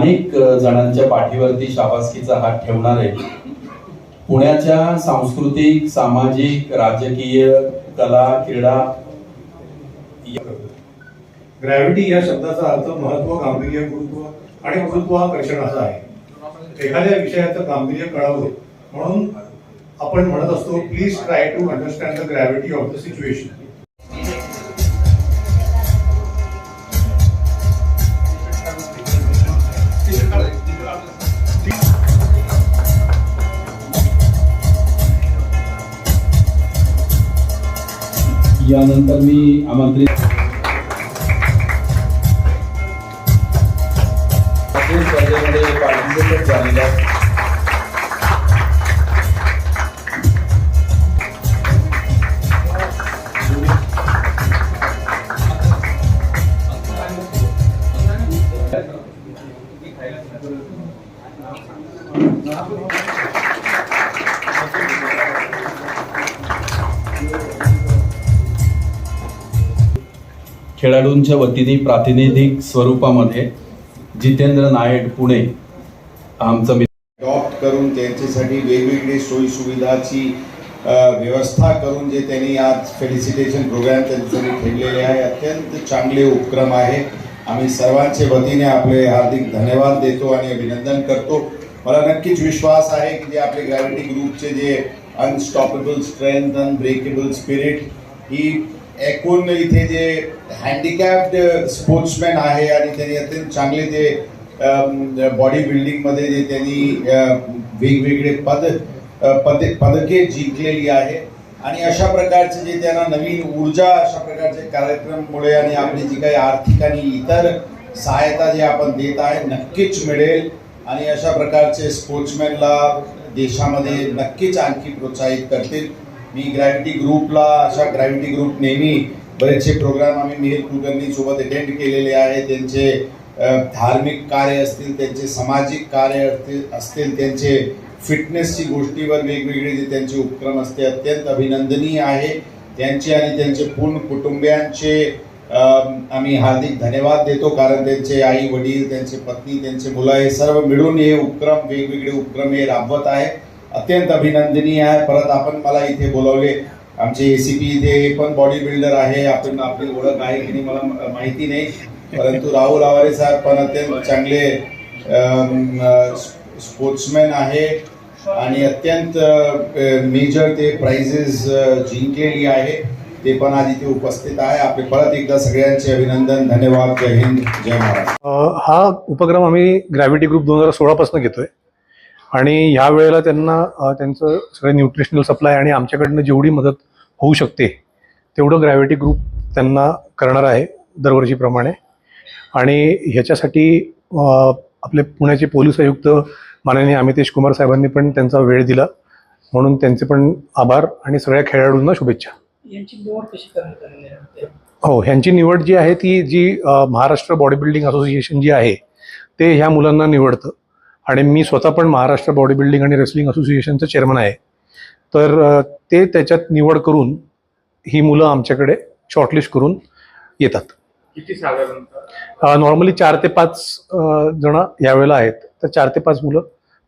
अनेक जणांच्या पाठीवरती शाबासकीचा हात ठेवणारे पुण्याच्या सांस्कृतिक सामाजिक राजकीय कला क्रीडा ग्रॅव्हिटी या शब्दाचा अर्थ महत्त्व गांभीर्य गुरुत्व आणि गुरुत्वाकर्षण असा आहे. एखाद्या विषयाचं गांभीर्य कळावं म्हणून आपण म्हणत असतो please try to understand the gravity of the situation यानंतर मी आमंत्रित खेळाडूंच्या वतीने प्रातिनिधिक स्वरूपामध्ये जितेंद्र नायक पुणे आमचं मित्र. अडॉप्ट करून त्यांच्यासाठी वेगवेगळी सोयी सुविधाची व्यवस्था करून जे त्यांनी आज फेलिसिटेशन प्रोग्राम त्यांच्यासाठी ठेवलेले आहे अत्यंत चांगले उपक्रम आहे. आम्ही सर्वांच्या वतीने आपले हार्दिक धन्यवाद देतो आणि अभिनंदन करतो. मला नक्कीच विश्वास आहे की जे आपले ग्रॅव्हिटी ग्रुपचे जे अनस्टॉपेबल स्ट्रेंथ अनब्रेकेबल स्पिरिट ही एकूण इथे जे हँडिकॅप्ड स्पोर्ट्समॅन आहे आणि त्यांनी अत्यंत चांगले जे बॉडी बिल्डिंगमध्ये जे त्यांनी वेगवेगळे पद पद पदके जिंकलेली आहे. आणि अशा प्रकारचे जे त्यांना नवीन ऊर्जा अशा प्रकारचे कार्यक्रममुळे आणि आपली जी काही आर्थिक आणि इतर सहायता जे आपण देत आहे नक्कीच मिळेल. आणि अशा प्रकारचे स्पोर्ट्समॅनला देशामध्ये नक्कीच आणखी प्रोत्साहित करतील. मी ग्रॅव्हिटी ग्रुपला अशा ग्रॅव्हिटी ग्रुप नेहमी बरेचसे प्रोग्राम आम्ही मिहिर कुलकर्णी सोबत अटेंड केलेले आहे. त्यांचे धार्मिक कार्य असतील त्यांचे सामाजिक कार्य असतील असतील त्यांचे फिटनेसची गोष्टीवर वेगवेगळे जे त्यांचे उपक्रम असते अत्यंत अभिनंदनीय आहे. त्यांचे आणि त्यांचे पूर्ण कुटुंबियांचे आम्ही हार्दिक धन्यवाद देतो कारण त्यांचे आई वडील त्यांचे पत्नी त्यांचे मुलं हे सर्व मिळून हे उपक्रम वेगवेगळे उपक्रम हे राबवत आहे अत्यंत अभिनंदनीय आहे. परत आपण मला इथे बोलवले. आमचे एसीपी इथे पण बॉडी बिल्डर आहे. आपण आपली ओळख आहे की नाही मला माहिती नाही. परंतु राहुल आवारे साहेब पण अत्यंत चांगले स्पोर्ट्समॅन आहे. आणि अत्यंत मेजर ते प्राइजेस जिंकलेली आहे. ते पण आज इथे उपस्थित आहे. आपले परत एकदा सगळ्यांचे अभिनंदन. धन्यवाद. जय हिंद. जय महाराष्ट्र. हा उपक्रम आम्ही ग्रॅव्हिटी ग्रुप दोन हजार सोळापासून घेतोय. आणि ह्या वेळेला त्यांना त्यांचं सगळं न्यूट्रिशनल सप्लाय आणि आमच्याकडनं जेवढी मदत होऊ शकते तेवढं ग्रॅव्हिटी ग्रुप त्यांना करणार आहे दरवर्षीप्रमाणे. आणि ह्याच्यासाठी आपले पुण्याचे पोलीस आयुक्त माननीय अमितेश कुमार साहेबांनी पण त्यांचा वेळ दिला. म्हणून त्यांचे पण आभार आणि सगळ्या खेळाडूंना शुभेच्छा. हो ह्यांची निवड जी आहे ती जी महाराष्ट्र बॉडी बिल्डिंग असोसिएशन जी आहे ते ह्या मुलांना निवडतं. आणि मी स्वतः पण महाराष्ट्र बॉडी बिल्डिंग आणि रेसलिंग असोसिएशनचं चेअरमन आहे. तर ते त्याच्यात निवड करून ही मुलं आमच्याकडे शॉर्टलिस्ट करून येतात. किती साधारणतः? नॉर्मली चार ते पाच जण यावेळेला आहेत. तर चार ते पाच मुलं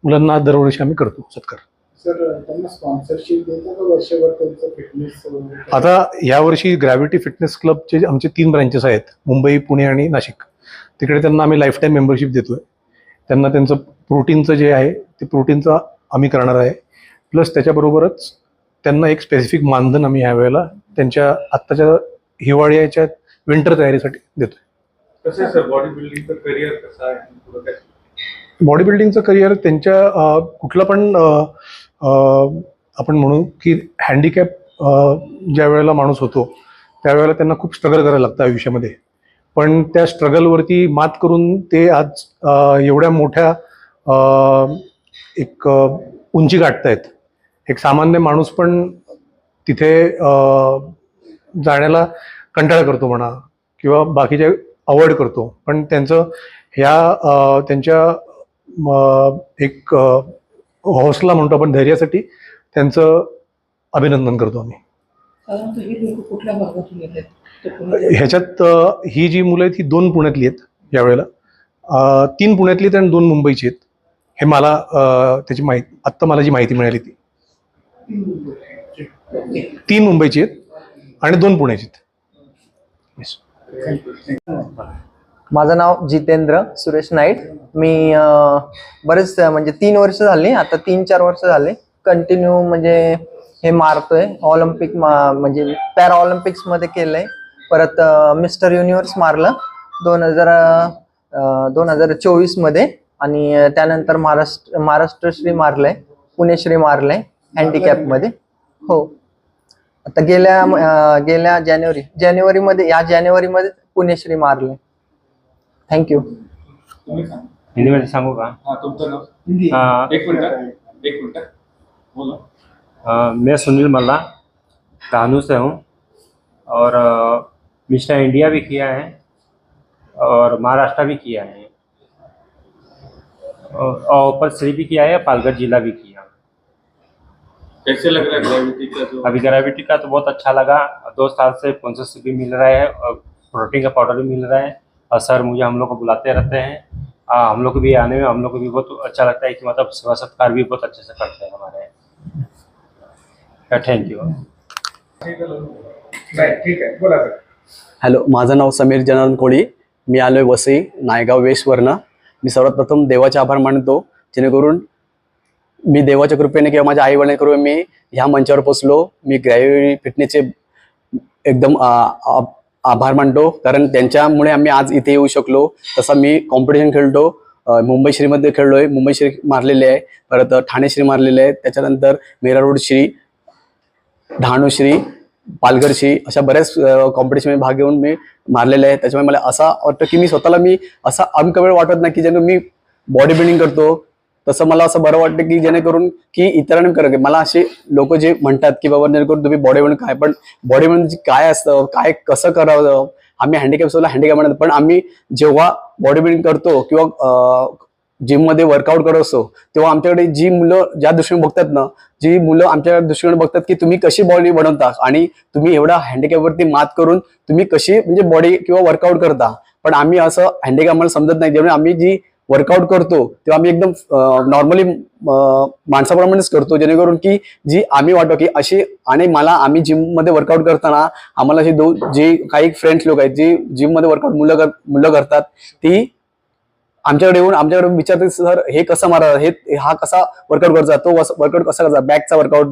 मुलांना दरवर्षी आम्ही करतो सत्कार. सर त्यांना स्पॉन्सरशिप देता का वर्षभर त्यांचं फिटनेस आता यावर्षी ग्रॅव्हिटी फिटनेस क्लबचे आमचे तीन ब्रँचेस आहेत मुंबई पुणे आणि नाशिक. तिकडे त्यांना आम्ही लाईफ टाईम मेंबरशिप देतोय. त्यांना त्यांचं प्रोटीनचं जे आहे ते प्रोटीनचं आम्ही करणार आहे. प्लस त्याच्याबरोबरच त्यांना एक स्पेसिफिक मानधन आम्ही ह्या वेळेला त्यांच्या आत्ताच्या हिवाळ्याच्या विंटर तयारीसाठी देतोय. कसं आहे सर बॉडी बिल्डिंगचं करिअर त्यांच्या कुठलं पण आपण म्हणू की हँडिकॅप ज्या वेळेला माणूस होतो त्यावेळेला त्यांना खूप स्ट्रगल करायला लागतं आयुष्यामध्ये. पण त्या स्ट्रगलवरती मात करून ते आज एवढ्या मोठ्या एक उंची गाठतायत. एक सामान्य माणूस पण तिथे जाण्याला कंटाळा करतो म्हणा किंवा बाकीचे अवॉइड करतो. पण त्यांचं ह्या त्यांच्या एक हौसला म्हणतो आपण धैर्यासाठी त्यांचं अभिनंदन करतो आम्ही. साधारणतः ही लोक कुठल्या भागातून येतात? ते पुण्याच्या- ह्याच्यात अ, ही जी मुलं आहेत ही दोन पुण्यातली आहेत यावेळेला. अ, तीन पुण्यातली आणि दोन मुंबईची आहेत. हे मला अ, त्याची माहिती आत्ता मला जी माहिती मिळाली ती. तीन मुंबईची. आहेत आणि दोन पुण्याची आहेत. Yes. माझं नाव जितेंद्र सुरेश नाईक. मी अं, बरेच म्हणजे तीन वर्ष झाली आता तीन चार वर्ष झाले. कंटिन्यू म्हणजे हे मारतोय. ऑलिम्पिक म्हणजे पॅरा ऑलिम्पिक्समध्ये केलंय. परत मिस्टर युनिव्हर्स मारलं. दोन हजार दोन हजार चोवीसमध्ये आणि त्यानंतर महाराष्ट्र महाराष्ट्र श्री मारलंय. पुणेश्री मारलंय. हँडिकॅपमध्ये हो. आता गेल्या गेल्या जानेवारी जानेवारीमध्ये या जानेवारीमध्ये पुणेश्री मारले थँक्यू सांगा. हिंदीमध्ये सांगू का? हा तुमचं एक मिनिट एक मिनिट. बोला. मैं सुनील मल्ला कानू से हूँ और मिस्टर इंडिया भी किया है और महाराष्ट्र भी किया है। और और ऊपर श्री भी किया है पालघर जिला भी किया। कैसे लग रहा है ग्रेविटी का जो अभी ग्रेविटी का तो बहुत अच्छा लगा। दो साल से स्पॉन्सरशिप भी मिल रहा है और प्रोटीन का पाउडर भी मिल रहा है। और सर मुझे हम लोग को बुलाते रहते हैं। आ, हम लोग को भी आने में हम लोग को भी बहुत अच्छा लगता है कि मतलब सेवा सत्कार भी बहुत अच्छे से करते हैं हमारे। थैंक यू नाही ठीक आहे बोला सर. हॅलो माझं नाव समीर जनार्दन कोळी. मी आलो आहे वसई नायगाव वेस्टवरनं मी सर्वात प्रथम देवाचे आभार मानतो. जेणेकरून मी देवाच्या कृपेने किंवा माझ्या आई वडिलांच्या कृपेने मी ह्या मंचावर पोचलो. मी ग्रॅव्ही फिटनेसचे एकदम आ, आ, आभार मानतो. कारण त्यांच्यामुळे आम्ही आज इथे येऊ शकलो. तसा मी कॉम्पिटिशन खेळतो. मुंबई श्रीमध्ये खेळलो आहे मुंबई श्री मारलेले आहे. परत ठाणे श्री मारलेले आहे. त्याच्यानंतर मेरा रोड श्री डहाणूश्री पालघरशी अशा बऱ्याच कॉम्पिटिशनमध्ये भाग घेऊन मी मारलेले आहे त्याच्यामुळे मला असा वाटतं की मी स्वतःला मी असा अनकवेळ वाटत नाही की जेणेकरून मी बॉडी बिल्डिंग करतो. तसं मला असं बरं वाटतं की जेणेकरून की इतरांनी कर मला असे लोक जे म्हणतात की बाबा जेणेकरून तुम्ही बॉडी बिल्डिंग काय? पण बॉडी बिल्डिंग म्हणजे काय असतं? काय कसं करावं? आम्ही हँडिकॅप सोडला हँडिकॅप म्हणत पण आम्ही जेव्हा बॉडी बिल्डिंग करतो किंवा जिममध्ये वर्कआउट करत असतो तेव्हा आमच्याकडे जी मुलं ज्या दृष्टीने बघतात ना जी मुलं आमच्या दृष्टीने बघतात की तुम्ही कशी बॉडी बनवता आणि तुम्ही एवढा हँडिकॅपवरती मात करून तुम्ही कशी म्हणजे बॉडी किंवा वर्कआउट करता. पण आम्ही असं हँडिकॅप मला समजत नाही जेव्हा आम्ही जी वर्कआउट करतो तेव्हा आम्ही एकदम नॉर्मली माणसाप्रमाणेच करतो जेणेकरून की जी आम्ही वाटतो की अशी आणि मला आम्ही जिममध्ये वर्कआउट करताना आम्हाला असे दोन जे काही फ्रेंड्स लोक आहेत जी जिममध्ये वर्कआउट मुलं कर मुलं करतात ती आमच्याकडे येऊन आमच्याकडे विचारते सर हे कसं मारा हे हा कसा वर्कआउट करता? तो वर्कआउट कसा करता? बॅकचा वर्कआउट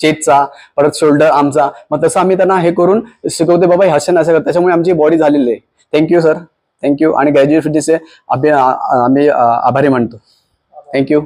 चेस्टचा परत शोल्डर आमचा मग तसं आम्ही त्यांना हे करून शिकवते बाबा हे असं त्याच्यामुळे आमची बॉडी झालेली आहे. Thank you sir thank you आणि ग्रॅज्युएट फिटनेसचे आम्ही आभारी मानतो. थँक्यू